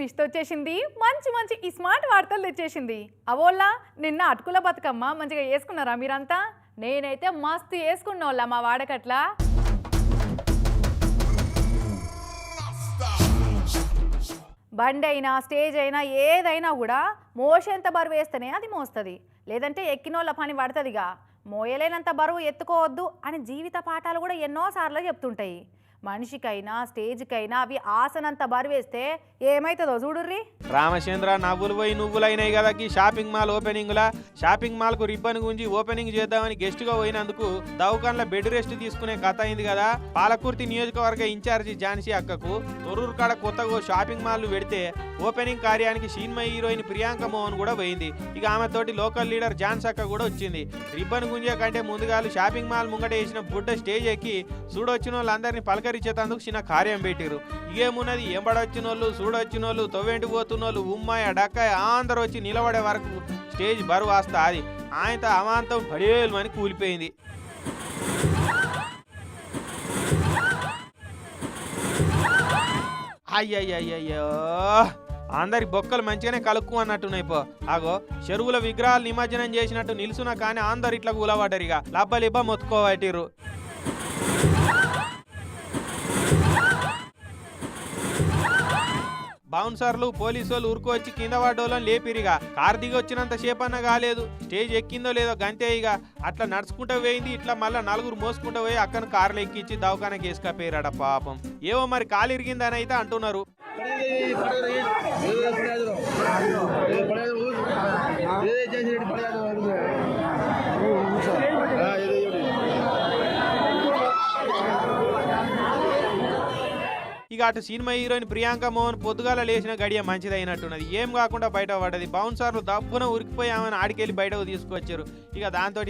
Twist వచ్చేసింది. మంచి మంచి ఈ స్మార్ట్ వార్తలు తెచ్చేసింది. అవోళ్ళ నిన్న అటుకుల బతుకమ్మ మంచిగా వేసుకున్నారా మీరంతా? నేనైతే మస్తు వేసుకున్నోళ్ళ మా వాడకట్లా. బండి అయినా స్టేజ్ అయినా ఏదైనా కూడా మోసేంత బరువు వేస్తేనే అది మోస్తుంది. లేదంటే ఎక్కినోళ్ళ పని పడుతుందిగా. మోయలేనంత బరువు ఎత్తుకోవద్దు అని జీవిత పాఠాలు కూడా ఎన్నోసార్లు చెప్తుంటాయి. మనిషికైనా స్టేజ్కైనా అవి ఆసనంత బరువు ఏమైతుందో చూడుర్రి. రామచంద్ర నవ్వులు పోయి నువ్వులైనాయి కదా ఈ షాపింగ్ మాల్ ఓపెనింగ్లా? షాపింగ్ మాల్కు రిబ్బన్ గుంజి ఓపెనింగ్ చేద్దామని గెస్ట్గా పోయినందుకు దవాఖాన్ల బెడ్ రెస్ట్ తీసుకునే కథ అయింది కదా? పాలకుర్తి నియోజకవర్గ ఇన్ఛార్జి ఝాన్సీ అక్కకు తొర్రూరు కాడ కొత్తగా షాపింగ్ మాల్ పెడితే ఓపెనింగ్ కార్యానికి సినిమా హీరోయిన్ ప్రియాంక మోహన్ కూడా పోయింది. ఇక ఆమె తోటి లోకల్ లీడర్ జాన్స్ అక్క కూడా వచ్చింది. రిబ్బన్ గుంజే కంటే ముందుగాలు షాపింగ్ మాల్ ముంగట వేసిన బుడ్డ స్టేజ్ ఎక్కి చూడొచ్చిన వాళ్ళందరినీ పలకరించేందుకు చిన్న కార్యం పెట్టిరు ఇకేమున్నది ఎంబడొచ్చిన వాళ్ళు చూడొచ్చిన వాళ్ళు తొవ్వేంటి పోతున్న వాళ్ళు ఉమ్మాయ డక్కాయ అందరూ వచ్చి నిలబడే వరకు స్టేజ్ బరువు వస్తా అది. ఆయనతో అమాంతం పడేలు అని కూలిపోయింది. అయ్యయ్యయ్యో అందరి బొక్కలు మంచిగానే కలుక్కు అన్నట్టున్నాయి పో. ఆగో చెరువుల విగ్రహాలు నిమజ్జనం చేసినట్టు నిలుసున్నా కానీ అందరు ఇట్లా కూలబడ్డరిగా ఇక లబ్బలిబ్బ మొత్తుకోబట్టిర్రు. బౌన్సర్లు పోలీసు వాళ్ళు ఊరుకొచ్చి కింద పడ్డోళ్ళని లేపిరిగా కార్ దిగి వచ్చినంత సేపన్న కాలేదు స్టేజ్ ఎక్కిందో లేదో గంతే ఇక అట్లా నడుచుకుంటూ పోయింది ఇట్లా మళ్ళీ నలుగురు మోసుకుంటూ పోయి అక్కను కార్లు ఎక్కించి దవాఖానకి వేసుకపోయారట పాపం ఏవో మరి కాలు ఇరిగిందని అయితే అంటున్నారు ఇక అటు సినిమా హీరోయిన్ ప్రియాంక మోహన్ పొద్దుగాల లేచిన గడియ మంచిదైనట్టున్నది. ఏం కాకుండా బయట పడ్డది. బౌన్సర్లు దబ్బున ఉరికిపోయి ఆమెను ఆడికెళ్ళి బయటకు తీసుకొచ్చారు. ఇక దాంతో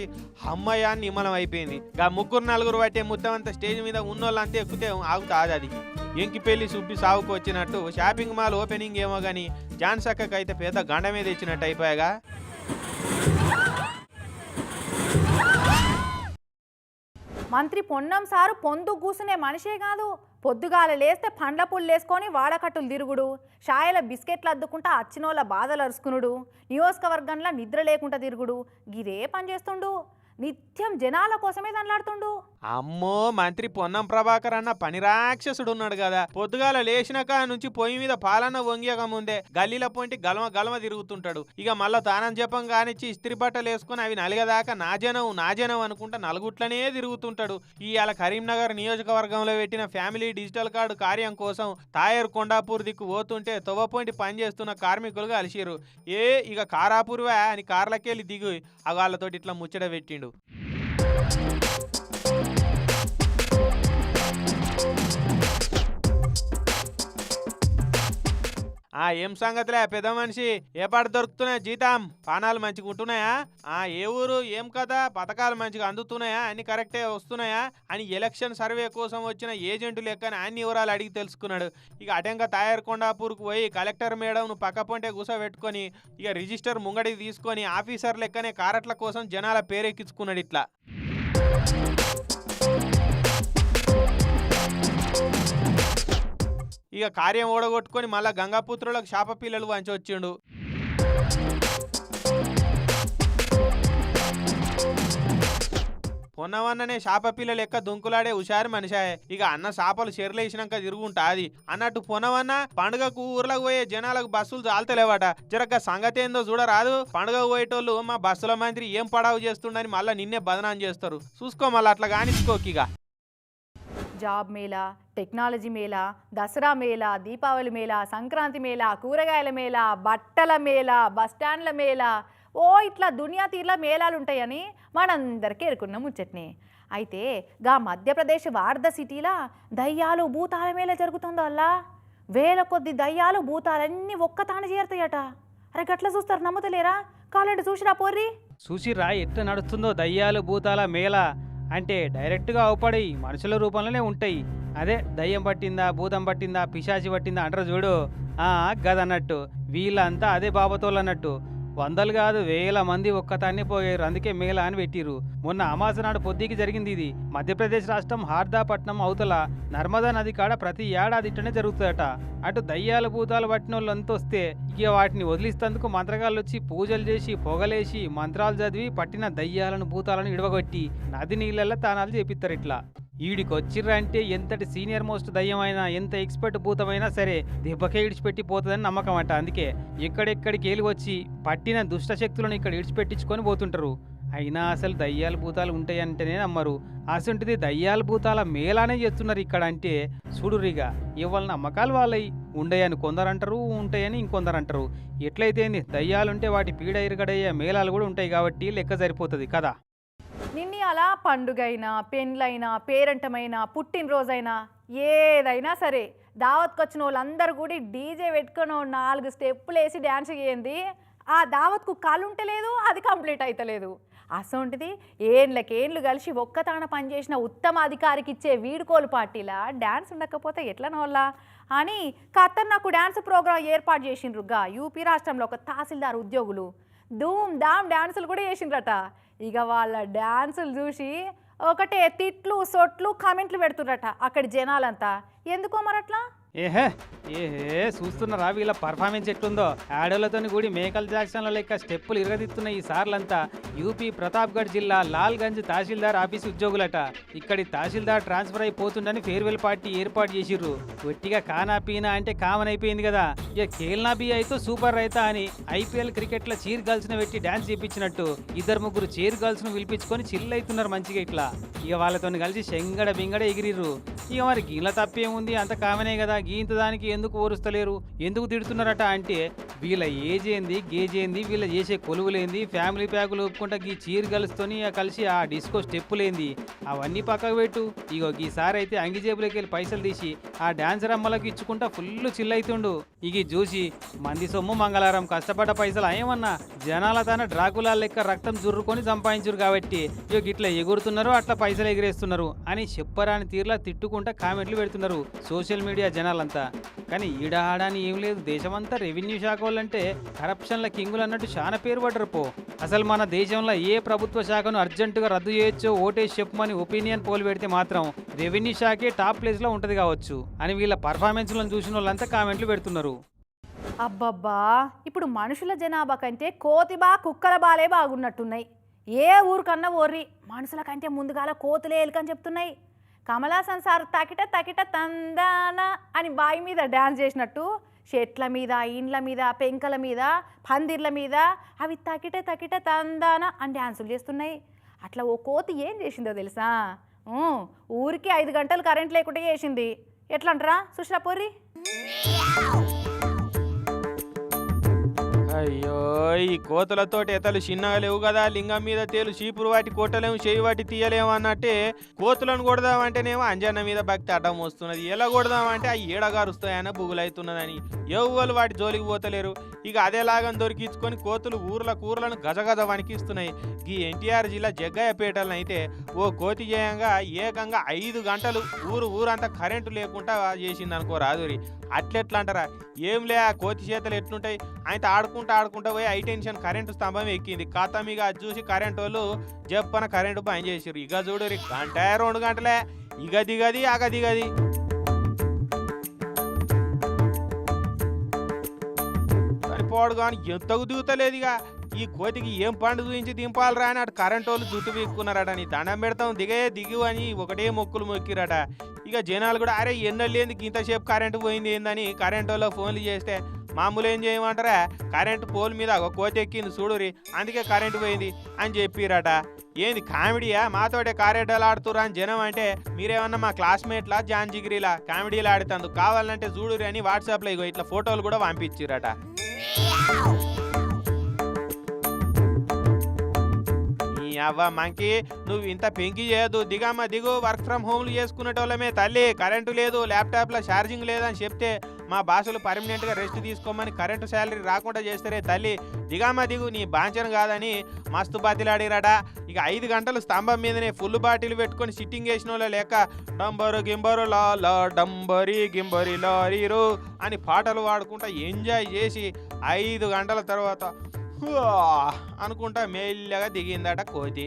అమ్మయ్య నిమ్మలం అయిపోయింది. ఇక ముగ్గురు నలుగురు పట్టే మొత్తం అంతా స్టేజ్ మీద ఉన్నోళ్ళంతా ఎక్కితే ఆగుతాది అది ఎంకి పెళ్ళి సుబ్బి సాగుకు వచ్చినట్టు షాపింగ్ మాల్ ఓపెనింగ్ ఏమో కానీ జాన్సక్కకి అయితే పెద్ద గండ మీద ఇచ్చినట్టు అయిపోయాగా. మంత్రి పొన్నం సారు పొందు కూసునే మనిషే కాదు. పొద్దుగాల లేస్తే పండ్ల పుల్లు వేసుకొని వాడకట్టులు తిరుగుడు. షాయల బిస్కెట్లు అద్దుకుంటా అచ్చినోళ్ళ బాధలు అరుచుకునుడు నియోజకవర్గంలో నిద్ర లేకుండా తిరుగుడు. గిదే పని చేస్తుండు. నిత్యం జనాల కోసమే దండలాడుతుండు అమ్మో మంత్రి పొన్నం ప్రభాకర్ అన్న పని రాక్షసుడు ఉన్నాడు కదా. పొద్దుగాల లేచినాక నుంచి పొయ్యి మీద పాలన వంగియక ముందే గల్లీల పొంటి గలమ గలమ తిరుగుతుంటాడు. ఇక మళ్ళా తానం జపం కానిచ్చి ఇస్త్రీ బట్టలు వేసుకుని అవి నలిగదాకా నాజనం నాజనం అనుకుంటా నలుగుట్లనే తిరుగుతుంటాడు. ఇవాళ కరీంనగర్ నియోజకవర్గంలో పెట్టిన ఫ్యామిలీ డిజిటల్ కార్డు కార్యం కోసం తాయర్ కొండాపూర్ దిక్కు పోతుంటే తొవ్వపోంటి పనిచేస్తున్న కార్మికులుగా కలిసిరు ఏ ఇక కారాపూర్వా అని కార్లకెళ్ళి దిగు ఆ వాళ్ళతోటి ఇట్లా ముచ్చట పెట్టిండు. ఆ ఏం సంగతిలే పెద్ద మనిషి? ఏ పాట దొరుకుతున్నాయి జీతం? పానాలు మంచిగా ఉంటున్నాయా? ఆ ఏ ఊరు ఏం కదా పథకాలు మంచిగా అందుతున్నాయా? అన్ని కరెక్టే వస్తున్నాయా? అని ఎలక్షన్ సర్వే కోసం వచ్చిన ఏజెంట్ లెక్కన అన్ని వివరాలు అడిగి తెలుసుకున్నాడు. ఇక అటెంక తాయర్కొండాపూర్కు పోయి కలెక్టర్ మేడంను పక్క పొంటే కూసబెట్టుకొని ఇక రిజిస్టర్ ముంగడికి తీసుకొని ఆఫీసర్ లెక్కనే కారట్ల కోసం జనాల పేరెక్కించుకున్నాడు ఇట్లా. ఇక కార్యం ఓడగొట్టుకొని మళ్ళా గంగాపుత్రులకు శాప పిల్లలు వంచి వచ్చిండు. పొన్నవన్ననే శాప పిల్ల లెక్క దుంకులాడే హుషారు మనిషాయే. ఇక అన్న శాపలు చెరలేసినాక తిరుగుంటాది అన్నట్టు పొనవన్న పండుగకు ఊర్లకు పోయే జనాలకు బస్సులు చాలతలేవట జరగ సంగతి ఏందో చూడరాదు. పండుగ పోయేటోళ్ళు మా బస్సుల మంత్రి ఏం పడావు చేస్తుండని మళ్ళీ నిన్నే బదనాం చేస్తారు. చూసుకో మళ్ళీ అట్లా కానిచ్చుకోకిగా జాబ్ మేళా టెక్నాలజీ మేళా దసరా మేళా దీపావళి మేళా సంక్రాంతి మేళా కూరగాయల మేళా బట్టల మేళా బస్టాండ్ల మేళా ఓ ఇట్లా దునియా తీర్లా మేళాలు ఉంటాయని మనందరికీ ఎరుకున్న ముచ్చట్ని. అయితే గా మధ్యప్రదేశ్ వార్ధ సిటీలా దయ్యాలు భూతాల మేళ జరుగుతుందో అల్లా? వేల కొద్ది దయ్యాలు భూతాలన్నీ ఒక్కతాన చేరుతాయట. అరే గట్ల చూస్తారు నమ్ముతలేరా? కాలండి చూసిరా పోర్రి? చూసిరా ఎట్లా నడుస్తుందో దయ్యాలు భూతాల మేళ. అంటే డైరెక్ట్గా అవపడి మనుషుల రూపంలోనే ఉంటాయి. అదే దయ్యం పట్టిందా భూతం పట్టిందా పిశాచి పట్టిందా అంటారు చూడు. గదన్నట్టు వీళ్ళంతా అదే బాబతోళ్ళు అన్నట్టు. వందలు కాదు వేల మంది ఒక్కతాన్ని పోయారు. అందుకే మేళ అని పెట్టిరు మొన్న అమాస నాడు పొద్దుకి జరిగింది ఇది. మధ్యప్రదేశ్ రాష్ట్రం హార్దాపట్నం అవతల నర్మదా నది కాడ ప్రతి ఏడాది ఇట్టనే జరుగుతుందట. అటు దయ్యాలు భూతాలు పట్టిన వాళ్ళంతా వస్తే ఇక వాటిని వదిలిస్తేందుకు మంత్రగాళ్ళు వచ్చి పూజలు చేసి పొగలేసి మంత్రాలు చదివి పట్టిన దయ్యాలను భూతాలను ఇడవగొట్టి నది నీళ్ళల్లో తానాలు చేపిస్తారు ఇట్లా ఈడికి వచ్చిర్రంటే ఎంతటి సీనియర్ మోస్ట్ దయ్యమైనా ఎంత ఎక్స్పర్ట్ భూతమైనా సరే దెబ్బకే ఇడిచిపెట్టి పోతుందని నమ్మకం అంట. అందుకే ఎక్కడెక్కడికి వెళ్ళి వచ్చి పట్టిన దుష్ట శక్తులను ఇక్కడ ఇడిచిపెట్టించుకొని పోతుంటారు. అయినా అసలు దయ్యాలు భూతాలు ఉంటాయంటేనే నమ్మరు. అసంటిది దయ్యాలు భూతాల మేలానే చేస్తున్నారు ఇక్కడ అంటే చూడురిగా ఇవాళ నమ్మకాలు వాళ్ళయి. ఉండయని కొందరంటారు ఉంటాయని ఇంకొందరు అంటారు ఎట్లయితే దయ్యాలుంటే వాటి పీడ ఇరగడయ్యే మేళాలు కూడా ఉంటాయి కాబట్టి లెక్క సరిపోతుంది కదా. నిన్ని అలా పండుగైనా పెండ్లైనా పేరంటమైనా పుట్టినరోజైనా ఏదైనా సరే దావత్కొచ్చిన వాళ్ళందరూ కూడా డీజే పెట్టుకుని నాలుగు స్టెప్పులు వేసి డ్యాన్స్ చేయండి. ఆ దావత్కు కాలు ఉంటలేదు అది కంప్లీట్ అవుతలేదు అసొంటిది ఏండ్లకేండ్లు కలిసి ఒక్కతాన పనిచేసిన ఉత్తమ అధికారికి ఇచ్చే వీడుకోలు పార్టీలా? డ్యాన్స్ ఉండకపోతే ఎట్లా వాళ్ళ అని ఖతర్నాకు డ్యాన్స్ ప్రోగ్రాం ఏర్పాటు చేసిండ్రుగా యూపీ రాష్ట్రంలో ఒక తహసీల్దార్ ఉద్యోగులు. ధూమ్ ధామ్ డ్యాన్సులు కూడా చేసిండ్రట. ఇక వాళ్ళ డ్యాన్సులు చూసి ఒకటే తిట్లు సొట్లు కామెంట్లు పెడుతుండ్రట అక్కడ జనాలంతా. ఎందుకో మరట్లా? ఏహే ఏహే చూస్తున్నారా వీళ్ళ పర్ఫార్మెన్స్ ఎట్టుందో. ఆడోళ్ళతోని కూడి మేకల్ జాక్షన్ల లెక్క స్టెప్పులు ఇరగదిస్తున్న ఈ సార్లంతా యూపీ ప్రతాప్గఢ్ జిల్లా లాల్గంజ్ తహసీల్దార్ ఆఫీస్ ఉద్యోగులట. ఇక్కడి తహసీల్దార్ ట్రాన్స్ఫర్ అయిపోతుండని ఫేర్వెల్ పార్టీ ఏర్పాటు చేసిర్రు. ఒట్టిగా కానా పీనా అంటే కామన్ అయిపోయింది కదా. ఇక కేల్నాబి అయితే సూపర్ రైతా అని ఐపీఎల్ క్రికెట్లో చీర్ గర్ల్స్ను పెట్టి డాన్స్ చేపించినట్టు ఇద్దరు ముగ్గురు చీర్ గర్ల్స్ను పిలిపించుకొని చిల్ అవుతున్నారు మంచిగా ఇట్లా. ఇక వాళ్ళతో కలిసి శంగడ బింగడ ఎగిరిర్రు. ఇక మరి గీల తప్పేముంది? అంత కామనే కదా. గీంత దానికి ఎందుకు ఓరుస్తలేరు? ఎందుకు తిడుతున్నారట అంటే వీళ్ళ ఏజ్ ఏంది గేజ్ ఏంది వీళ్ళ చేసే కొలువులేంది ఫ్యామిలీ ప్యాకులు ఒప్పుకుంటా గీ చీర్ గలుస్తోని కలిసి ఆ డిస్కో స్టెప్పులేంది. అవన్నీ పక్కకు పెట్టు. ఇగో ఈసారి అయితే అంగి జేబులోకి వెళ్ళి పైసలు తీసి ఆ డాన్సర్ అమ్మలకు ఇచ్చుకుంటా ఫుల్ చిల్ అవుతుండు చూసి మంది సొమ్ము మంగళారం కష్టపడ్డ పైసలు ఏమన్నా జనాల తన డ్రాకులా లెక్క రక్తం జుర్రుకొని సంపాదించురు కాబట్టి ఇక ఇట్లా ఎగురుతున్నారు అట్లా పైసలు ఎగిరేస్తున్నారు అని చెప్పరాని తీరులా తిట్టుకుంటా కామెంట్లు పెడుతున్నారు సోషల్ మీడియా జనాలంతా. కానీ ఈడ ఏం లేదు దేశమంతా రెవెన్యూ శాఖ వాళ్ళంటే కరప్షన్ల కింగులు అన్నట్టు చాలా పేరు పడ్డరు పో. అసలు మన దేశంలో ఏ ప్రభుత్వ శాఖను అర్జెంటుగా రద్దు చేయొచ్చో ఓటేసి చెప్పమని ఒపీనియన్ పోల్ పెడితే మాత్రం రెవెన్యూ శాఖే టాప్ ప్లేస్లో ఉంటుంది కావచ్చు అని వీళ్ళ పర్ఫార్మెన్స్లను చూసిన వాళ్ళంతా కామెంట్లు పెడుతున్నారు. అబ్బబ్బా ఇప్పుడు మనుషుల జనాభా కంటే కోతిబా కుక్కల బాలే బాగున్నట్టున్నాయి. ఏ ఊరికన్నా ఓర్రి మనుషుల కంటే ముందుగాల కోతులే ఎలుకని చెప్తున్నాయి. కమలాసన్ సార్ తకిట తకిట తందాన అని బావి మీద డ్యాన్స్ చేసినట్టు చెట్ల మీద ఇండ్ల మీద పెంకల మీద పందిర్ల మీద అవి తకిట తకిట తందాన అని డ్యాన్సులు చేస్తున్నాయి. అట్లా ఓ కోతి ఏం చేసిందో తెలుసా? ఊరికి ఐదు గంటలు కరెంట్ లేకుండా చేసింది. ఎట్లంటారా సుష్రా పోర్రి? అయ్యో ఈ కోతులతోటి ఎతలు చిన్నగా లేవు కదా లింగం మీద తేలు చీపురు వాటి కొట్టలేము చేయి వాటి తీయలేము అన్నట్టే కోతులను కొడదామంటేనేమో అంజన్న మీద భక్తి అడ్డం వస్తున్నది. ఎలా కొడదామంటే ఆ ఏడగారుస్తాయన్న బుగులైతున్నదని. ఎవ్వరు వాటి జోలికి పోతలేరు. ఇక అదేలాగా దొరికించుకొని కోతులు ఊర్ల కూరలను గజగజ వణికిస్తున్నాయి. ఈ ఎన్టీఆర్ జిల్లా జగ్గయ్యపేటలను అయితే ఓ కోతి చేయంగా ఏకంగా ఐదు గంటలు ఊరు ఊరంతా కరెంటు లేకుండా చేసిందనుకో రాదురి. అట్లెట్లా అంటారా ఏంలే ఆ కోతి చేతలు ఎట్లుంటాయి? ఆయన ఆడుకుంటా ఆడుకుంటా పోయి హై టెన్షన్ కరెంటు స్తంభం ఎక్కింది. ఖాతా అది చూసి కరెంటు వాళ్ళు చెప్పన కరెంటు బంద్ చేసారు ఇక చూడు గంట రెండు గంటలే. ఇక దిగది అగ దిగది. పోడు కానీ ఎంతకు దిగుతలేదు ఇక ఈ కోతికి ఏం పండు చూపించి దింపాలరా అని అటు కరెంట్ వాళ్ళు జుట్టు పీక్కున్నారట. నీ దండం పెడతాం దిగే దిగు అని ఒకటే మొక్కులు మొక్కిరట. ఇక జనాలు కూడా అరే ఎన్నెళ్ళేందుకు ఇంతసేపు కరెంటు పోయింది ఏందని కరెంటు వాళ్ళు ఫోన్లు చేస్తే మామూలు ఏం చేయమంటారా? కరెంటు పోల్ మీద ఒక కోతి ఎక్కింది చూడురి అందుకే కరెంటు పోయింది అని చెప్పిరట. ఏంది కామెడీయా? మాతోటే కారెడ్డలు ఆడుతురా అని జనం అంటే మీరేమన్నా మా క్లాస్మేట్లా జాన్ జిగిరిలా కామెడీలు ఆడుతందుకు కావాలంటే చూడురి అని వాట్సాప్లో ఇగో ఇట్లా ఫోటోలు కూడా పంపించిరట. అవ్వ మంకి నువ్వు ఇంత పెంకి చేయదు దిగమ్మ దిగు. వర్క్ ఫ్రమ్ హోమ్లు చేసుకునేటోళ్ళమే తల్లి. కరెంటు లేదు ల్యాప్టాప్లో ఛార్జింగ్ లేదని చెప్తే మా బాసులు పర్మనెంట్గా రెస్ట్ తీసుకోమని కరెంటు శాలరీ రాకుండా చేస్తారే తల్లి. దిగమ్మ దిగు. నీ బాంచన కాదని మస్తు బాతిలాడిరాట. ఇక ఐదు గంటలు స్తంభం మీదనే ఫుల్ బాటిల్ పెట్టుకొని సిట్టింగ్ వేసిన వాళ్ళ లేక డంబరు గింబరు లా లా డంబరి గింబరి లారీరు అని పాటలు పాడుకుంటా ఎంజాయ్ చేసి ఐదు గంటల తర్వాత అనుకుంటా మెల్లగా దిగిందట కోతి.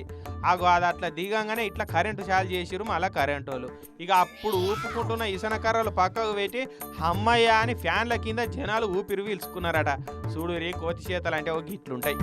అగో అది అట్లా దిగంగానే ఇట్లా కరెంటు చాలు చేసిరు మళ్ళా కరెంటు వాళ్ళు ఇక అప్పుడు ఊపుకుంటున్న ఇసన కర్రలు పక్కకు పెట్టి అమ్మయ్య అని ఫ్యాన్ల కింద జనాలు ఊపిరి పీల్చుకున్నారట. చూడు రే కోతి చేతలు అంటే ఒక ఇట్లుంటాయి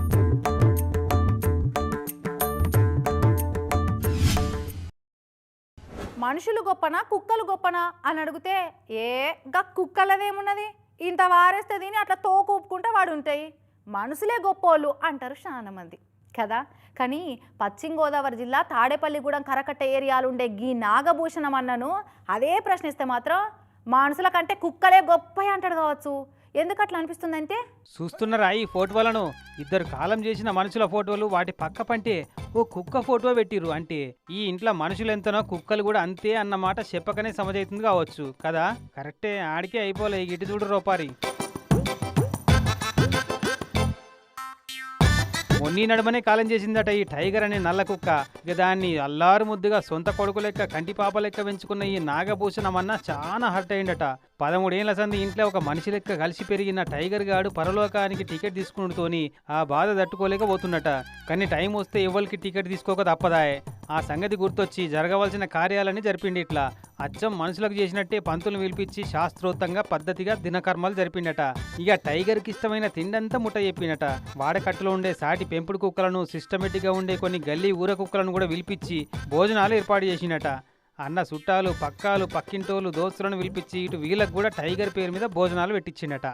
మనుషులు గొప్పనా కుక్కలు గొప్పనా అని అడిగితే ఏ గా కుక్కలదేమున్నది? ఇంత వారేస్తే దీని అట్లా తోకూపుకుంటే వాడు ఉంటాయి మనుషులే గొప్పోళ్ళు అంటారు చాలామంది. కదా? కానీ పశ్చిమ గోదావరి జిల్లా తాడేపల్లిగూడెం కరకట్ట ఏరియాలు ఉండే గీ నాగభూషణం అన్నను అదే ప్రశ్నిస్తే మాత్రం మనుషుల కంటే కుక్కలే గొప్ప అంటాడు కావచ్చు. ఎందుకు అట్లా అనిపిస్తుందంటే? చూస్తున్నారా ఈ ఫోటోలను? ఇద్దరు కాలం చేసిన మనుషుల ఫోటోలు వాటి పక్క పంటే ఓ కుక్క ఫోటో పెట్టిరు అంటే ఈ ఇంట్లో మనుషులు ఎంతనో కుక్కలు కూడా అంతే అన్నమాట చెప్పకనే సమజైతుంది కావచ్చు. కదా? కరెక్టే ఆడికే అయిపోలే ఇటు చూడు రూపారి. నీ నడమనే కాలం చేసిందట ఈ టైగర్ అనే నల్ల కుక్క. ఇక దాన్ని అల్లారు ముద్దుగా సొంత కొడుకు లెక్క కంటి పాప లెక్క పెంచుకున్న ఈ నాగభూషణం అన్న చాలా హర్ట్ అయిందట పదమూడేళ్ళ సంది ఇంట్లో ఒక మనిషి లెక్క కలిసి పెరిగిన టైగర్ గాడు పరలోకానికి టికెట్ తీసుకున్నతోని ఆ బాధ తట్టుకోలేకపోతున్నట. కానీ టైం వస్తే ఎవరికి టికెట్ తీసుకోక తప్పదాయే. ఆ సంగతి గుర్తొచ్చి జరగవలసిన కార్యాలన్నీ జరిపిండి ఇట్లా. అచ్చం మనుషులకు చేసినట్టే పంతులు పిలిపించి శాస్త్రోక్తంగా పద్ధతిగా దినకర్మలు జరిపిండట. ఇక టైగర్కి ఇష్టమైన తిండంతా ముట్ట చెప్పినట. వాడకట్టులో ఉండే సాటి పెంపుడు కుక్కలను సిస్టమేటిక్గా ఉండే కొన్ని గల్లీ ఊర కుక్కలను కూడా పిలిపించి భోజనాలు ఏర్పాటు చేసినట. అన్న చుట్టాలు పక్కాలు పక్కింటోళ్ళు దోస్తులను పిలిపించి ఇటు వీళ్ళకు కూడా టైగర్ పేరు మీద భోజనాలు పెట్టించిండట.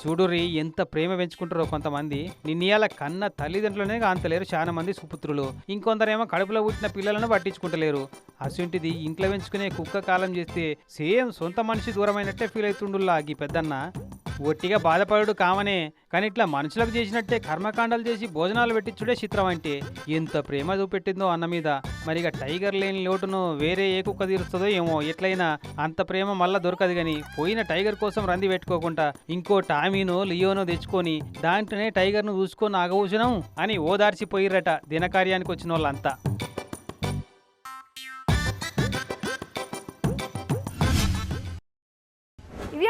చూడురి ఎంత ప్రేమ పెంచుకుంటారో కొంతమంది. నిన్నయాల కన్న తల్లిదండ్రులనే కాంతలేరు చాలా మంది సుపుత్రులు. ఇంకొందరేమో కడుపులో పుట్టిన పిల్లలను పట్టించుకుంటలేరు. అసుంటిది ఇంట్లో పెంచుకునే కుక్క కాలం చేస్తే సేమ్ సొంత మనిషి దూరమైనట్టే ఫీల్ అవుతుండుల్లా ఈ పెద్దన్న. ఒట్టిగా బాధపడు కామనే. కానీ ఇట్లా మనుషులకు చేసినట్టే కర్మకాండాలు చేసి భోజనాలు పెట్టించుడే చిత్రం అంటే. ఎంత ప్రేమ చూపెట్టిందో అన్న మీద. మరి ఇక టైగర్ లేని లోటును వేరే ఏ కుక్క తీరుస్తుందో ఏమో. ఎట్లయినా అంత ప్రేమ మళ్ళా దొరకదు కానీ పోయిన టైగర్ కోసం రంది పెట్టుకోకుండా ఇంకో టామీనో లియోనో తెచ్చుకొని దాంట్లోనే టైగర్ను చూసుకొని ఆగవసనం అని ఓదార్చిపోయిర్రట దినకార్యానికి వచ్చిన వాళ్ళంతా